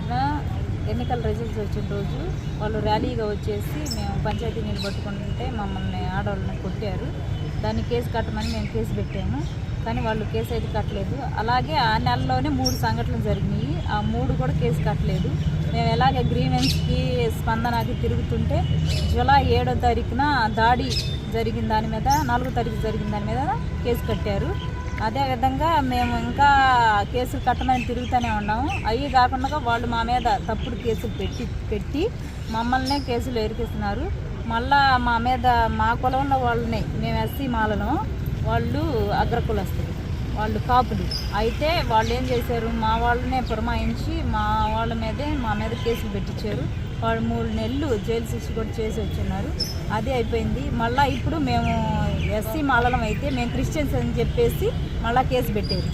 జరిగిన ఎన్నికల రిజల్ట్స్ వచ్చిన రోజు వాళ్ళు ర్యాలీగా వచ్చేసి మేము పంచాయతీ నీళ్ళు పట్టుకుంటుంటే మమ్మల్ని ఆడవాళ్ళని కొట్టారు. దాన్ని కేసు కట్టమని మేము కేసు పెట్టాము. కానీ వాళ్ళు కేసు అయితే కట్టలేదు. అలాగే ఆ నెలలోనే మూడు సంఘటనలు జరిగినాయి. ఆ మూడు కూడా కేసు కట్టలేదు. మేము ఎలాగ గ్రీవెన్స్కి స్పందనకి తిరుగుతుంటే జూలై ఏడో తారీఖున దాడి జరిగిన దాని మీద నాలుగో తారీఖు జరిగిన దాని మీద కేసు కట్టారు. అదేవిధంగా మేము ఇంకా కేసులు కట్టమని తిరుగుతూనే ఉన్నాము. అవి కాకుండా వాళ్ళు మా మీద తప్పుడు కేసులు పెట్టి పెట్టి మమ్మల్నే కేసులు ఎరికిస్తున్నారు. మళ్ళా మా మీద మా కులంలో వాళ్ళని మేము ఎస్సీ మాలను వాళ్ళు అగ్రకులస్తులు. వాళ్ళు కాపులు. అయితే వాళ్ళు ఏం చేశారు? మా వాళ్ళనే పురమాయించి మా వాళ్ళ మీదే మా మీద కేసులు పెట్టించారు. వాళ్ళు మూడు నెలలు జైలు శిక్ష కూడా చేసి వచ్చిన్నారు. అదే అయిపోయింది. మళ్ళీ ఇప్పుడు మేము ఎస్సీ మాలనం అయితే మేము క్రిస్టియన్స్ అని చెప్పేసి మళ్ళీ కేసు పెట్టారు.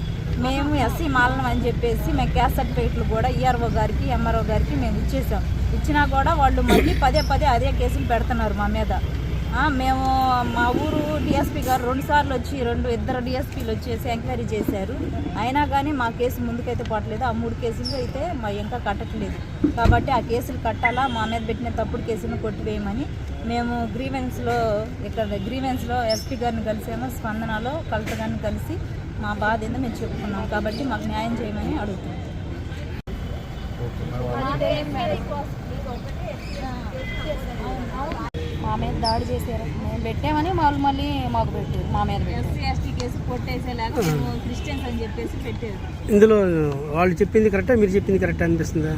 మేము ఎస్సీ మాలనం అని చెప్పేసి మేము క్యాస్ట్ సర్టిఫికేట్లు కూడా ఈఆర్ఓ గారికి ఎంఆర్ఓ గారికి మేము ఇచ్చేసాం. ఇచ్చినా కూడా వాళ్ళు మళ్ళీ పదే పదే అదే కేసులు పెడుతున్నారు మా మీద. మేము మా ఊరు డిఎస్పీ గారు రెండు సార్లు వచ్చి రెండు ఇద్దరు డిఎస్పీలు వచ్చేసి ఎంక్వైరీ చేశారు. అయినా కానీ మా కేసు ముందుకైతే పట్టలేదు ఆ మూడు కేసులు అయితే మా ఇంకా కట్టట్లేదు. కాబట్టి ఆ కేసులు కట్టాలా మా మీద పెట్టిన తప్పుడు కేసులను కొట్టివేయమని మేము గ్రీవెన్స్లో ఇక్కడ గ్రీవెన్స్లో ఎస్పీ గారిని కలిసాము. స్పందనలో కలెక్టర్ గారిని కలిసి మా బాధ ఏందో మేము చెప్పుకున్నాం. కాబట్టి మాకు న్యాయం చేయమని అడుగుతున్నాం. మా మీద దాడి చేశారు. మేము పెట్టామని వాళ్ళు మళ్ళీ మాకు పెట్టారు మా మీద ఎస్సీ ఎస్టీ కేసు కొట్టేసేలాగా మేము క్రిస్టియన్స్ అని చెప్పేసి పెట్టారు. ఇందులో వాళ్ళు చెప్పింది కరెక్టా? మీరు చెప్పింది కరెక్ట్ అనిపిస్తుందా?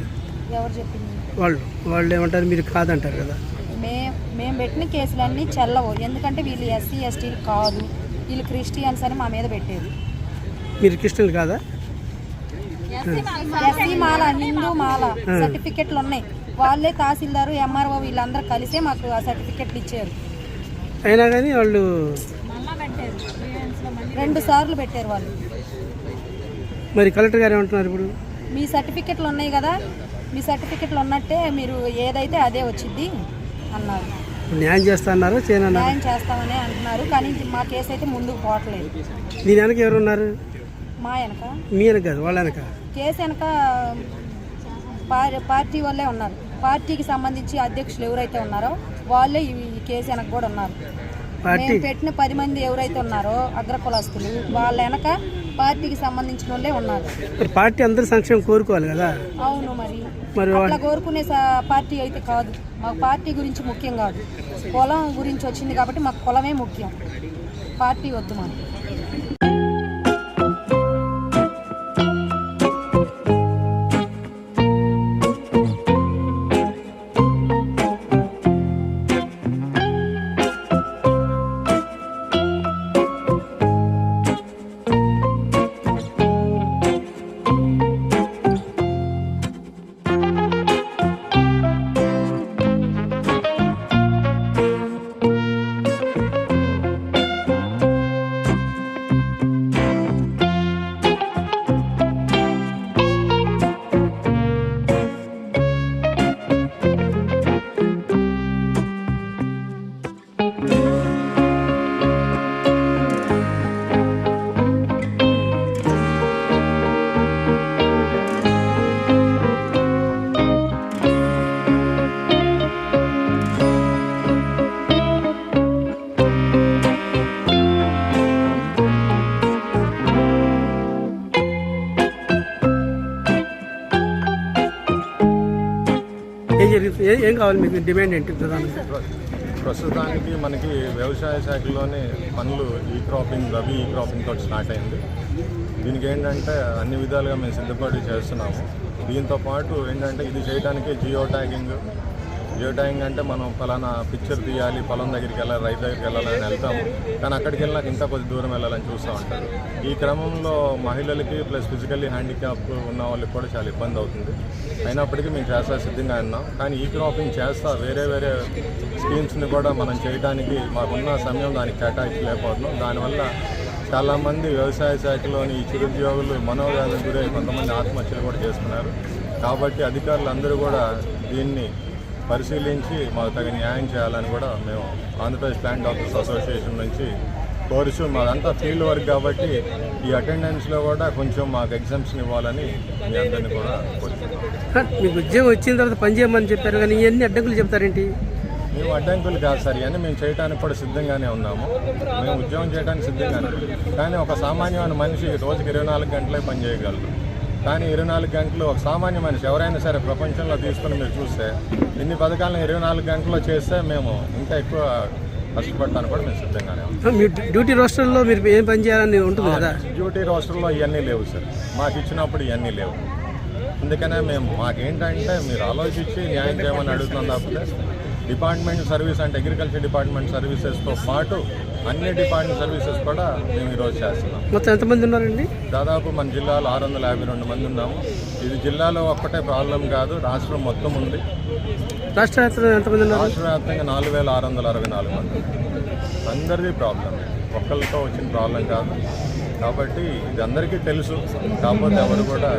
ఎవరు చెప్పింది? వాళ్ళు వాళ్ళు ఏమంటారు? మీరు కాదంటారు కదా. మే మేము పెట్టిన కేసులన్నీ చెల్లవు. ఎందుకంటే వీళ్ళు ఎస్సీ ఎస్టీలు కాదు. వీళ్ళు క్రిస్టియన్స్ అని మా మీద పెట్టారు. మీరు క్రిస్టియన్లు కాదా? ఎస్సీ మాల హిందూ మాల సర్టిఫికెట్లు ఉన్నాయి. వాళ్ళే తహసీల్దారు ఎంఆర్ఓ వీళ్ళందరూ కలిసే మాకు ఆ సర్టిఫికెట్లు ఇచ్చారు. అయినా కానీ వాళ్ళు మళ్ళా పెట్టారు గ్రీవెన్స్లో మళ్ళీ రెండు సార్లు పెట్టారు వాళ్ళు. మరి కలెక్టర్ గారు ఏమంటున్నారు ఇప్పుడు? మీ సర్టిఫికెట్లు ఉన్నాయి కదా మీ సర్టిఫికెట్లు ఉన్నట్టే మీరు ఏదైతే అదే వచ్చింది అన్నారు. న్యాయం చేస్తా అన్నారు చేయనన్నారు న్యాయం చేస్తామని అంటున్నారు కానీ మా కేసు అయితే ముందుకు పోవట్లేదు. దీని వెనక ఎవరు ఉన్నారు? మా వెనక? మీ వెనక కాదు వాళ్ళ వెనక. కేసు వెనక పార్టీ వాళ్ళే ఉన్నారు. పార్టీకి సంబంధించి అధ్యక్షులు ఎవరైతే ఉన్నారో వాళ్ళే ఈ కేసు వెనక కూడా ఉన్నారు. మేము పెట్టిన పది మంది ఎవరైతే ఉన్నారో అగ్రకులస్తులు వాళ్ళ వెనక పార్టీకి సంబంధించిన వాళ్ళే ఉన్నారు. పార్టీ అందరి సంక్షేమం కోరుకోవాలి కదా? అవును మరి. మరి అట్లా కోరుకునే పార్టీ అయితే కాదు. మాకు పార్టీ గురించి ముఖ్యం కాదు. కులం గురించి వచ్చింది కాబట్టి మాకు కులమే ముఖ్యం. పార్టీ వద్దు మాకు. జరుగుతుంది ఏం కావాలి మీకు? డిమాండ్ ఏంటి ప్రధానంగా? ప్రస్తుతానికి మనకి వ్యవసాయ శాఖలోనే పనులు ఈ క్రాపింగ్ రబీ ఈ క్రాపింగ్ తోటి స్టార్ట్ అయింది. దీనికి ఏంటంటే అన్ని విధాలుగా మేము సిద్ధపడి చేస్తున్నాము. దీంతో పాటు ఏంటంటే ఇది చేయడానికి జియో ట్యాగింగ్ ఏ డ్రాయింగ్ అంటే మనం ఫలానా పిక్చర్ తీయాలి పొలం దగ్గరికి వెళ్ళాలి రైతు దగ్గరికి వెళ్ళాలని వెళ్తాము. కానీ అక్కడికి వెళ్ళినాక ఇంకా కొద్ది దూరం వెళ్ళాలని చూస్తూ ఉంటారు. ఈ క్రమంలో మహిళలకి ప్లస్ ఫిజికల్లీ హ్యాండిక్యాప్ ఉన్న వాళ్ళకి కూడా చాలా ఇబ్బంది అవుతుంది. అయినప్పటికీ మేము చేస్తా సిద్ధంగా ఉన్నాం. కానీ ఈ క్రాపింగ్ చేస్తా వేరే వేరే స్కీమ్స్ని కూడా మనం చేయడానికి మాకున్న సమయం దానికి కేటాయించలేకపోతున్నాం దానివల్ల చాలామంది వ్యవసాయ శాఖలోని ఈ చిరుద్యోగులు మనోవ్యాధులకు గురై కొంతమంది ఆత్మహత్యలు కూడా చేస్తున్నారు కాబట్టి అధికారులు అందరూ కూడా దీన్ని పరిశీలించి మాకు తగిన న్యాయం చేయాలని కూడా మేము ఆంధ్రప్రదేశ్ ప్లాంట్ డాక్టర్స్ అసోసియేషన్ నుంచి కోరుచు మాదంతా ఫీల్డ్ వర్క్ కాబట్టి ఈ అటెండెన్స్లో కూడా కొంచెం మాకు ఎగ్జామ్స్ని ఇవ్వాలని మీ అందరినీ కూడా కోరుతున్నాం మీకు ఉద్యోగం వచ్చిన తర్వాత పని చేయమని చెప్పారు కానీ ఇవన్నీ అడ్డంకులు చెప్తారేంటి? మేము అడ్డంకులు కాదు సార్ ఇవన్నీ మేము చేయడానికి కూడా సిద్ధంగానే ఉన్నాము. మేము ఉద్యోగం చేయడానికి సిద్ధంగానే. కానీ ఒక సామాన్యమైన మనిషి రోజుకి ఇరవై నాలుగు గంటలే పని చేయగలరు కానీ ఇరవై నాలుగు గంటలు ఒక సామాన్య మనిషి ఎవరైనా సరే ప్రపంచంలో తీసుకుని మీరు చూస్తే ఇన్ని పథకాలను ఇరవై నాలుగు గంటల్లో చేస్తే మేము ఇంకా ఎక్కువ కష్టపడటానికి కూడా మేము సిద్ధంగానే మీ డ్యూటీ రోస్టర్లో మీరు ఏం పని చేయాలని ఉంటుంది కదా? డ్యూటీ రోస్టర్లో ఇవన్నీ లేవు సార్. మాకు ఇచ్చినప్పుడు ఇవన్నీ లేవు. అందుకనే మేము మాకేంటంటే మీరు ఆలోచించి న్యాయం చేయమని అడుగుతున్నాం తప్పితే డిపార్ట్మెంట్ సర్వీస్ అంటే అగ్రికల్చర్ డిపార్ట్మెంట్ సర్వీసెస్తో పాటు అన్ని డిపార్ట్మెంట్ సర్వీసెస్ కూడా మేము ఈరోజు చేస్తున్నాం. మొత్తం ఎంతమంది ఉన్నారండి? దాదాపు మన జిల్లాలో ఆరు వందల యాభై రెండు మంది ఉన్నాము. ఇది జిల్లాలో ఒక్కటే ప్రాబ్లం కాదు రాష్ట్రం మొత్తం ఉంది. రాష్ట్ర వ్యాప్తంగా ఎంతమంది ఉన్నారు? రాష్ట్ర వ్యాప్తంగా నాలుగు వేల ఆరు వందల అరవై నాలుగు మంది. అందరిది ప్రాబ్లం. ఒక్కరితో వచ్చిన ప్రాబ్లం కాదు. కాబట్టి ఇది అందరికీ తెలుసు. కాకపోతే ఎవరు కూడా